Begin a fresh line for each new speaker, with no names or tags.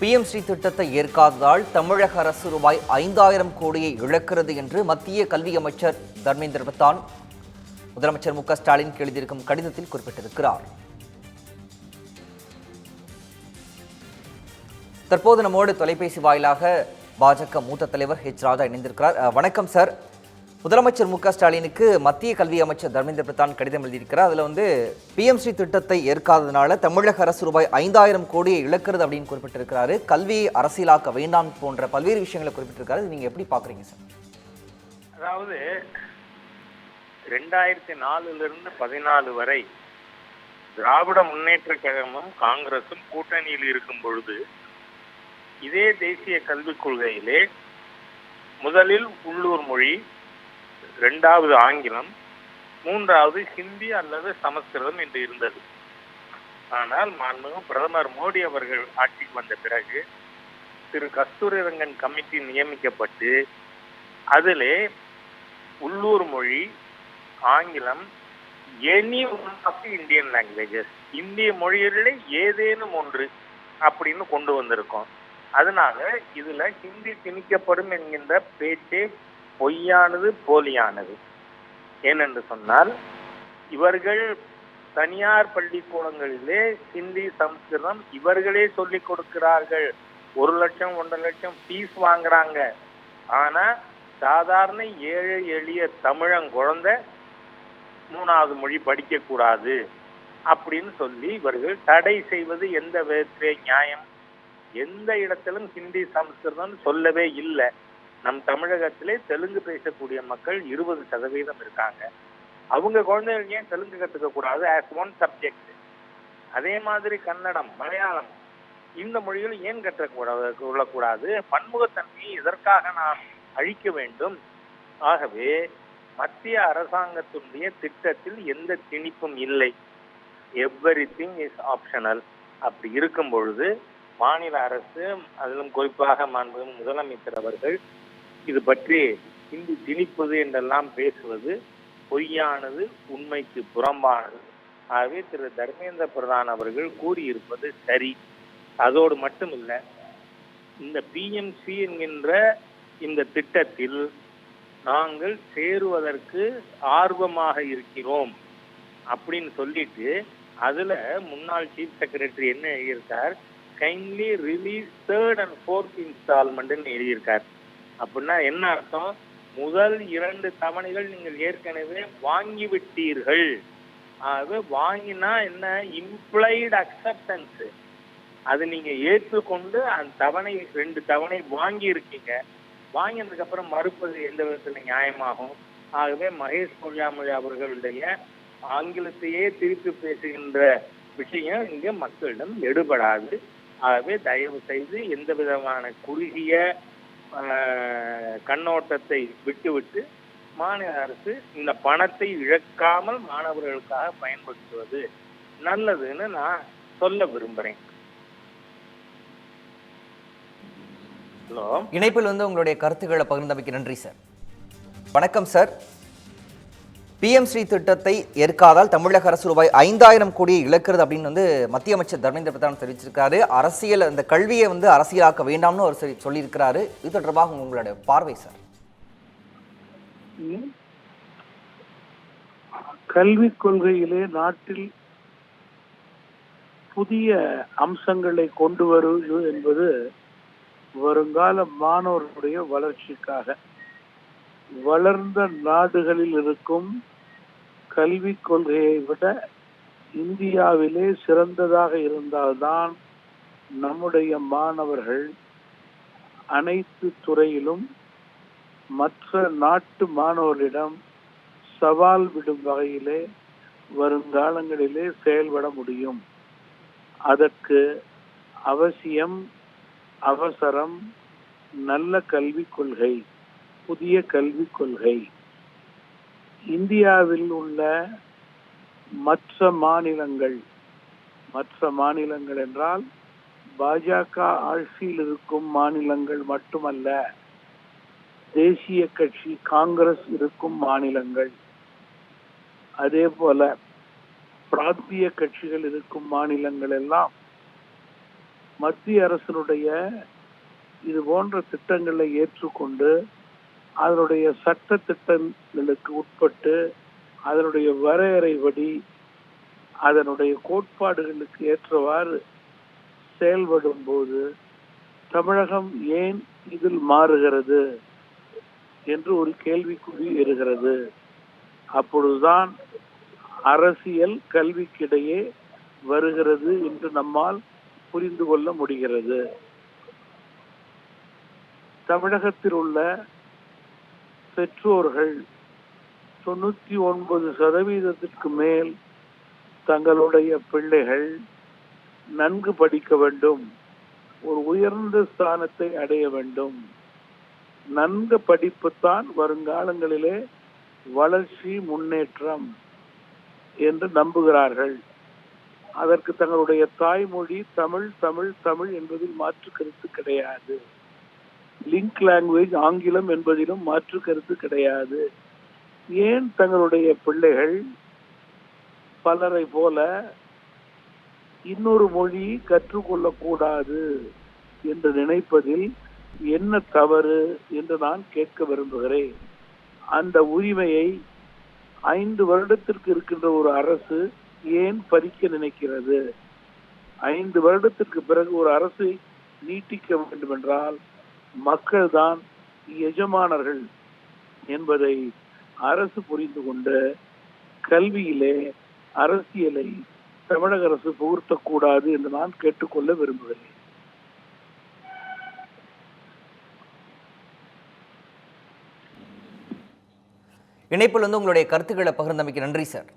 பிஎம்ஸ்ரீ திட்டத்தை ஏற்காததால் தமிழக அரசு ரூபாய் ஐந்தாயிரம் கோடியை இழக்கிறது என்று மத்திய கல்வி அமைச்சர் தர்மேந்திர பிரதான். முதலமைச்சர் மு க ஸ்டாலின் எழுதியிருக்கும் கடிதத்தில் குறிப்பிட்டிருக்கிறார். தற்போது நம்மோடு தொலைபேசி வாயிலாக பாஜக மூத்த தலைவர் ஹெச் ராஜா இணைந்திருக்கிறார். வணக்கம் சார். முதலமைச்சர் மு க ஸ்டாலினுக்கு மத்திய கல்வி அமைச்சர் தர்மேந்திர பிரதான் கடிதம் எழுதியிருக்கிறார். அதில் வந்து பிஎம்சி திட்டத்தை ஏற்காததுனால தமிழக அரசு ரூபாய் ஐந்தாயிரம் கோடியை இழக்கிறது அப்படின்னு குறிப்பிட்டிருக்கிறாரு. கல்வியை அரசியலாக்க வேண்டாம் போன்ற பல்வேறு விஷயங்களை குறிப்பிட்டிருக்காரு நீங்கள் நீங்க எப்படி பாக்குறீங்க சார்?
அதாவது ரெண்டாயிரத்தி நாலுல இருந்து பதினாலு வரை திராவிட முன்னேற்ற கழகமும் காங்கிரசும் கூட்டணியில் இருக்கும் பொழுது இதே தேசிய கல்விக் கொள்கையிலே முதலில் உள்ளூர் மொழி ரெண்டாவது ஆங்கிலம் மூன்றாவது ஹிந்தி அல்லது சமஸ்கிருதம் என்று இருந்தது. ஆனால் மாண்புமிகு பிரதமர் மோடி அவர்கள் ஆட்சிக்கு வந்த பிறகு திரு கஸ்தூரிரங்கன் கமிட்டி நியமிக்கப்பட்டு அதிலே உள்ளூர் மொழி ஆங்கிலம் any one of the Indian languages இந்திய மொழிகளிலே ஏதேனும் ஒன்று அப்படின்னு கொண்டு வந்திருக்கோம். அதனால இதுல ஹிந்தி திணிக்கப்படும் என்கின்ற பேச்சே பொய்யானது போலியானது. ஏனென்று சொன்னால் இவர்கள் தனியார் பள்ளிக்கூடங்களிலே ஹிந்தி சம்ஸ்கிருதம் இவர்களே சொல்லிக் கொடுக்கிறார்கள். ஒரு லட்சம் ஒன்றரை லட்சம் ஃபீஸ் வாங்குறாங்க. ஆனா சாதாரண ஏழை எளிய தமிழன் குழந்தை மூணாவது மொழி படிக்கக்கூடாது அப்படின்னு சொல்லி இவர்கள் தடை செய்வது எந்த விதத்திலே நியாயம்? எந்த இடத்திலும் ஹிந்தி சமஸ்கிருதம் சொல்லவே இல்லை. நம் தமிழகத்திலே தெலுங்கு பேசக்கூடிய மக்கள் இருபது சதவீதம் இருக்காங்க. அவங்க குழந்தைகள் ஏன் தெலுங்கு கத்துக்க கூடாது? ஆஸ் ஒன் சப்ஜெக்ட் அதே மாதிரி கன்னடம் மலையாளம் இந்த மொழிகள் ஏன் கற்றக்கூடாது கொள்ளக்கூடாது? பன்முகத்தன்மையை எதற்காக நாம் அழிக்க வேண்டும்? ஆகவே மத்திய அரசாங்கத்தினுடைய திட்டத்தில் எந்த திணிப்பும் இல்லை. எவ்ரி திங் இஸ் ஆப்ஷனல் அப்படி இருக்கும் பொழுது மாநில அரசு அதிலும் குறிப்பாக மாண்பு முதலமைச்சர் அவர்கள் இது பற்றி இந்தி திணிப்பது என்றெல்லாம் பேசுவது பொய்யானது உண்மைக்கு புறம்பானது. ஆகவே திரு. தர்மேந்திர பிரதான் அவர்கள் கூறியிருப்பது சரி. அதோடு மட்டுமில்லை இந்த பிஎம்சி என்கின்ற இந்த திட்டத்தில் நாங்கள் சேருவதற்கு ஆர்வமாக இருக்கிறோம் அப்படின்னு சொல்லிட்டு அதுல முன்னாள் சீஃப் செக்ரட்டரி என்ன எழுதியிருக்கார்? Kindly release third and fourth இன்ஸ்டால்மெண்ட்னு எழுதியிருக்கார். அப்படின்னா என்ன அர்த்தம்? முதல் இரண்டு தவணைகள் நீங்கள் ஏற்கனவே வாங்கி விட்டீர்கள் ஆகவே வாங்கினா என்ன? இம்ப்ளைடு அக்செப்டன்ஸ் அது நீங்க ஏற்றுக்கொண்டு அந்த தவணை ரெண்டு தவணை வாங்கி இருக்கீங்க வாங்கினதுக்கு அப்புறம் மறுப்பது எந்த விதத்துல நியாயமாகும்? ஆகவே மகேஷ் பொய்யாமொழி அவர்களுடைய ஆங்கிலத்தையே திருப்பி பேசுகின்ற விஷயம் இங்க மக்களிடம் எடுபடாது. ஆகவே தயவு செய்து எந்த விதமான குறுகிய கண்ணோட்டத்தை விட்டுவிட்டு மாநில அரசு இந்த பணத்தை இழக்காமல் மாணவர்களுக்காக பயன்படுத்துவது நல்லதுன்னு நான் சொல்ல விரும்புறேன். ஹலோ.
இணைப்பில் வந்து உங்களுடைய கருத்துக்களை பகிர்ந்தமைக்கு நன்றி சார். வணக்கம் சார். பிஎம் ஸ்ரீ திட்டத்தை ஏற்காதால் தமிழக அரசு ரூபாய் ஐந்தாயிரம் கோடியை இழக்கிறது அப்படின்னு வந்து மத்திய அமைச்சர் தர்மேந்திர பிரதான் தெரிவிச்சிருக்காரு. அரசியல் அந்த கல்வியை வந்து அரசியலாக்க வேண்டாம்னு அவர் சரி சொல்லியிருக்கிறாரு. இது தொடர்பாக உங்களுடைய பார்வை சார்.
கல்விக் கொள்கையிலே நாட்டில் புதிய அம்சங்களை கொண்டு வருவது என்பது வருங்கால மாணவர்களுடைய வளர்ச்சிக்காக. வளர்ந்த நாடுகளில் இருக்கும் கல்விக் கொள்கையை விட இந்தியாவிலே சிறந்ததாக இருந்தால்தான் நம்முடைய மாணவர்கள் அனைத்து துறையிலும் மற்ற நாட்டு மாணவர்களிடம் சவால் விடும் வகையிலே வருங்காலங்களிலே செயல்பட முடியும். அதற்கு அவசியம் அவசரம் நல்ல கல்விக் கொள்கை. புதிய கல்விக் கொள்கை. இந்தியாவில் உள்ள மற்ற மாநிலங்கள் மற்ற மாநிலங்கள் என்றால் பாஜக ஆட்சியில் இருக்கும் மாநிலங்கள் மட்டுமல்ல தேசிய கட்சி காங்கிரஸ் இருக்கும் மாநிலங்கள். அதே போல பிராந்திய கட்சிகள் இருக்கும் மாநிலங்கள் எல்லாம் மத்திய அரசினுடைய இது போன்ற திட்டங்களை ஏற்றுக்கொண்டு அதனுடைய சட்ட திட்டங்களுக்கு உட்பட்டு அதனுடைய வரையறைப்படி அதனுடைய கோட்பாடுகளுக்கு ஏற்றவாறு செயல்படும் போது தமிழகம் ஏன் இதில் மாறுகிறது என்று ஒரு கேள்விக்குறி இருக்கிறது அப்பொழுதுதான் அரசியல் கல்விக்கிடையே வருகிறது என்று நம்மால் புரிந்து கொள்ள முடிகிறது. தமிழகத்தில் உள்ள பெற்றோர்கள் தொண்ணூத்தி ஒன்பது சதவீதத்திற்கு மேல் தங்களுடைய பிள்ளைகள் நன்கு படிக்க வேண்டும் ஒரு உயர்ந்த ஸ்தானத்தை அடைய வேண்டும். நன்கு படிப்புத்தான் வருங்காலங்களிலே வளர்ச்சி முன்னேற்றம் என்று நம்புகிறார்கள். அதற்கு தங்களுடைய தாய்மொழி தமிழ் தமிழ் தமிழ் என்பதில் மாற்று கருத்து கிடையாது. லிங்க் லாங்குவேஜ் ஆங்கிலம் என்பதிலும் மாற்று கருத்து கிடையாது. ஏன் தங்களுடைய பிள்ளைகள் பலரை போல இன்னொரு மொழி கற்றுக்கொள்ளக்கூடாது என்று நினைப்பதில் என்ன தவறு என்று நான் கேட்க விரும்புகிறேன். அந்த உரிமையை ஐந்து வருடத்திற்கு இருக்கின்ற ஒரு அரசு ஏன் பறிக்க நினைக்கிறது? ஐந்து வருடத்திற்கு பிறகு ஒரு அரசை நீட்டிக்க வேண்டும் என்றால் மக்கள் தான் எஜமானர்கள் என்பதை அரசு புரிந்து கொண்ட கல்வியிலே அரசியலை தமிழக அரசு புகுத்தக்கூடாது என்று நான் கேட்டுக்கொள்ள விரும்புகிறேன்
இணைப்பில் வந்து உங்களுடைய கருத்துக்களை பகிர்ந்தமைக்கு நன்றி சார்.